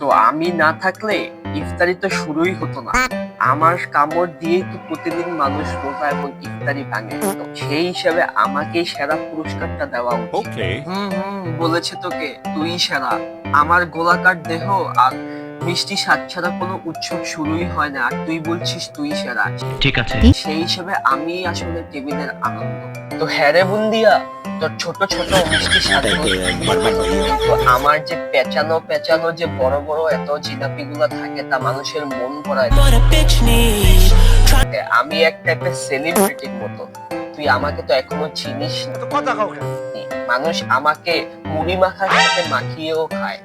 তো আমি না থাকলে ইফতারি তো শুরুই হতো না। আমার কামড় দিয়ে তো প্রতিদিন মানুষ রোজা এবং ইফতারি ভাঙে। তো সেই হিসাবে আমাকেই সেরা পুরস্কারটা দেওয়া উচিত. হুম হুম বলেছে তোকে তুই সেরা। আমার গোলাকার দেহ আর মিষ্টি স্বাদ ছাড়া কোনো উৎসব শুরুই হয় না আর তুই বলছিস তুই সেরা। ঠিক আছে। সেই হিসেবে আমি আসলে টেবিলের আনন্দ। তো হ্যারে বুন্দিয়া তোর ছোট ছোট মিষ্টি স্বাদ আমার যে পেঁচানো পেঁচানো যে বড় বড় এত জিলাপি গুলো থাকে তা মানুষের মন. দেয়। আমি এক টাইপের সেলিব্রিটির মতো। তুই আমাকে তো এখনও চিনিস না। মানুষ আমাকে মুড়ি মাখার সাথে মাখিয়েও খায়।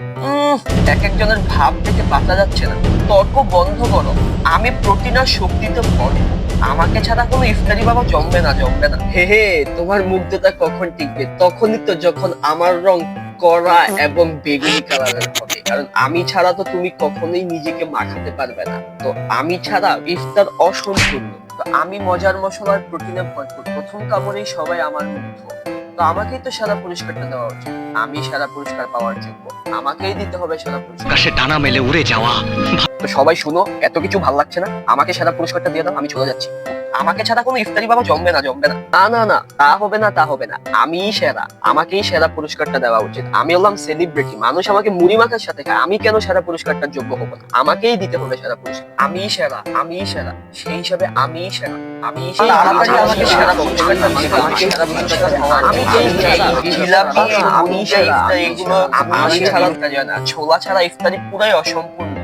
এক একজনের ভাব থেকে বাঁচা যাচ্ছে না। তর্ক বন্ধ করো। আমি প্রোটিন আর শক্তিতে ভরপুর আমাকে ছাড়া কোনো ইফতারি বাবা জমবে না জমবে না। হে হে তোমার মুগ্ধতা কখন টিকবে? তখনই তো যখন আমার রং কড়া এবং বেগুনি কালারের হবে। কারণ আমি ছাড়া তো তুমি কখনোই নিজেকে মাখাতে পারবে না। তো আমি ছাড়া ইফতার অসম্পূর্ণ। তো আমি মজার মশলার প্রোটিনে ভরপুর। প্রথম কামড়েই সবাই আমার মুগ্ধ। তো আমাকেই তো সাদা পুরস্কারটা দেওয়া উচিত। আমি সাদা পুরস্কার পাওয়ার যোগ্য। আমাকেই দিতে হবে সাদা পুরস্কার। আকাশে ডানা মেলে উড়ে যাওয়া। তো সবাই শুনো এত কিছু ভালো লাগছে না। আমাকে সাদা পুরস্কারটা দিয়ে দাও আমি চলে যাচ্ছি। আমাকে ছাড়া কোনো ইফতারি বাবা জমবে না জমবে না। না না না তা হবে না তা হবে না। আমিই সেরা। আমাকেই সেরা পুরস্কারটা দেওয়া উচিত। আমি হলাম সেলিব্রিটি মানুষ আমাকে মুড়ি মাখার সাথে খায়। আমি কেন সেরা পুরস্কারটার যোগ্য হব না? আমাকেই দিতে হবে সেরা পুরস্কার। আমিই সেরা আমিই সেরা। সেই হিসাবে। আমি সেরা আমি আমি ছোলা ছাড়া ইফতারি পুরাই অসম্পূর্ণ।